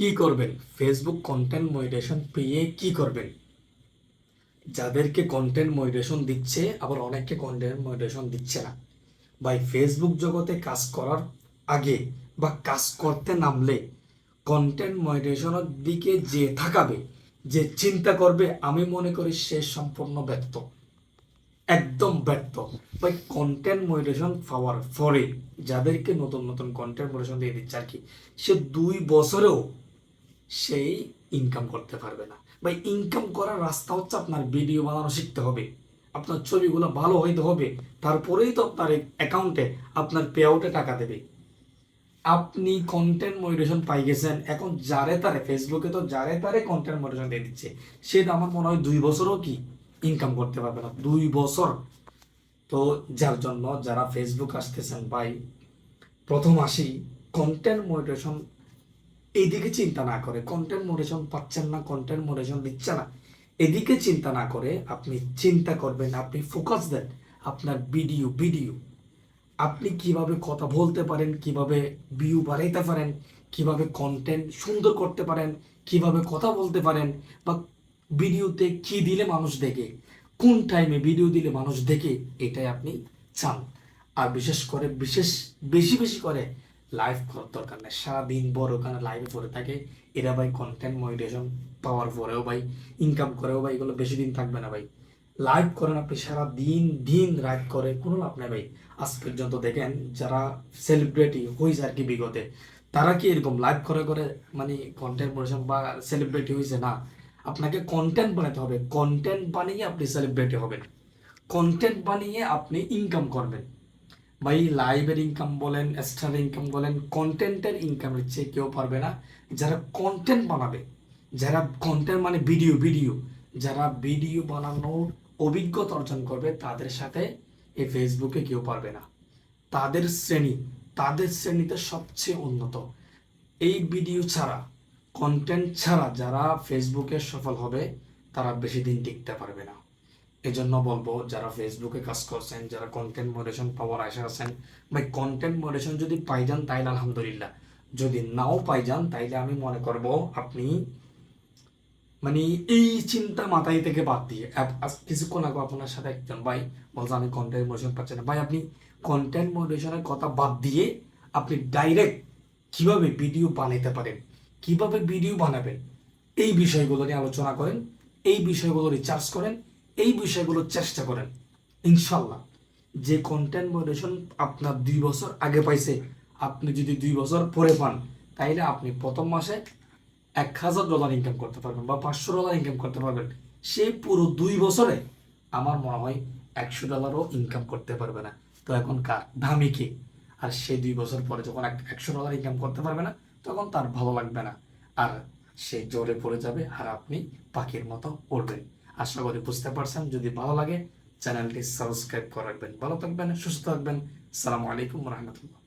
কি করবেন? Facebook content monetisation পেয়ে কি করবেন? যাদেরকে কন্টেন্ট মনিটেশন দিচ্ছে, আবার অনেককে কন্টেন্ট মনিটেশন দিচ্ছে না। ভাই ফেসবুক জগতে কাজ করার আগে বা কাজ করতে নামলে কন্টেন্ট মনিটেশনের দিকে যে থাকাবে যে চিন্তা করবে, আমি মনে করি সে সম্পূর্ণ ব্যর্থ। একদম ব্যর্থ। ভাই কন্টেন্ট মনিটেশন পাওয়ার পরে যাদেরকে নতুন নতুন কন্টেন্ট মনিটেশন দিয়ে দিচ্ছে আর কি, সে দুই বছরেও সেই ইনকাম করতে পারবে না। ভাই ইনকাম করার রাস্তা হচ্ছে আপনার ভিডিও বানানো শিখতে হবে। আপনার ছবিগুলো ভালো হইতে হবে। তারপরেই তো আপনার অ্যাকাউন্টে আপনার পে আউটে টাকা দেবে। আপনি কন্টেন্ট মনিটেশন পাই গেছেন। এখন যারে তারে ফেসবুকে তো যারে তারে কন্টেন্ট মনিটেশন দিয়ে দিচ্ছে। সেটা আমার মনে হয় দুই বছরও কি ইনকাম করতে পারবে না। দুই বছর। তো যার জন্য যারা ফেসবুক আসতেছেন, ভাই, প্রথম আসি কন্টেন্ট মনিটেশন এইদিকে চিন্তা না করে কন্টেন্ট মনিটেশন পাচ্ছেন না কন্টেন্ট মনিটেশন দিচ্ছে না। এদিকে চিন্তা না করে, আপনি চিন্তা করবেন, আপনি ফোকাস দেন আপনার ভিডিও ভিডিও আপনি কীভাবে কথা বলতে পারেন, কীভাবে ভিউ বাড়াইতে পারেন, কীভাবে কন্টেন্ট সুন্দর করতে পারেন, কীভাবে কথা বলতে পারেন, বা ভিডিওতে কি দিলে মানুষ দেখে, কোন টাইমে ভিডিও দিলে মানুষ দেখে, এটাই আপনি চান। আর বিশেষ করে, বিশেষ, বেশি বেশি করে লাইভ করার দরকার নেই। সারাদিন বড় ওখানে লাইভে পড়ে থাকে। এরা ভাই কন্টেন্ট মনিটেশন পাওয়ার পরেও ভাই ইনকাম করেও ভাই, এগুলো বেশি দিন থাকবে না ভাই। লাইভ করেন আপনি সারা দিন দিন করে, কোনো লাভ নেই ভাই। আজ পর্যন্ত দেখেন যারা সেলিব্রিটি হয়েছে আর কি বিগতে, তারা কি এরকম লাইভ করে করে মানে কন্টেন্ট মনিটেশন বা সেলিব্রিটি হয়েছে না। আপনাকে কন্টেন্ট বানাতে হবে। কন্টেন্ট বানিয়ে আপনি সেলিব্রিটি হবেন। কন্টেন্ট বানিয়ে আপনি ইনকাম করবেন। ভাই লাইভের ইনকাম বলেন এক্সট্রা ইনকাম বলেন কন্টেন্টের ইনকাম চেয়ে কেউ পারবে না। যারা কন্টেন্ট বানাবে, যারা কন্টেন্ট মানে ভিডিও ভিডিও যারা ভিডিও বানানোর অভিজ্ঞতা অর্জন করবে, তাদের সাথে এই ফেসবুকে কেউ পারবে না। তাদের শ্রেণি, তাদের শ্রেণীতে সবচেয়ে উন্নত। এই ভিডিও ছাড়া কন্টেন্ট ছাড়া যারা ফেসবুকে সফল হবে, তারা বেশি দিন টিকতে পারবে না। এজন্য বলব, যারা ফেসবুকে কাজ করছেন, যারা কন্টেন্ট মডারেশন পাওয়ার আশা আছেন, ভাই কন্টেন্ট মডারেশন যদি পাই যান তাইলে আলহামদুলিল্লাহ। যদি নাও পাই যান তাইলে আমি মনে করব আপনি মানে এই চিন্তা মাথায় থেকে বাদ দিয়ে কিছুক্ষণ আগে আপনার সাথে একজন ভাই বলছে, আমি কন্টেন্ট মডারেশন পাচ্ছি না। ভাই, আপনি কন্টেন্ট মডারেশনের কথা বাদ দিয়ে আপনি ডাইরেক্ট কীভাবে ভিডিও বানাইতে পারেন, কীভাবে ভিডিও বানাবেন, এই বিষয়গুলো নিয়ে আলোচনা করেন, এই বিষয়গুলো রিচার্জ করেন এই বিষয়গুলো চেষ্টা করেন, ইনশাল্লাহ। যে কন্টেন্ট মডারেশন আপনার দুই বছর আগে পাইছে, আপনি যদি দুই বছর পরে পান, তাইলে আপনি প্রথম মাসে এক হাজার ডলার ইনকাম করতে পারবেন বা পাঁচশো ডলার ইনকাম করতে পারবেন। সেই পুরো দুই বছরে আমার মনে হয় একশো ডলারও ইনকাম করতে পারবে না। তো এখন কার? দামি কে? আর সে দুই বছর পরে যখন এক- একশো ডলার ইনকাম করতে পারবে না, তখন তার ভালো লাগবে না। আর সে জোরে পড়ে যাবে আর আপনি পাখির মতো উড়বেন। আশা করি বুঝতে পারছেন। যদি ভালো লাগে, চ্যানেলটি সাবস্ক্রাইব করে রাখবেন। ভালো থাকবেন, সুস্থ থাকবেন। সালামু আলাইকুম রহমতুল্লাহ।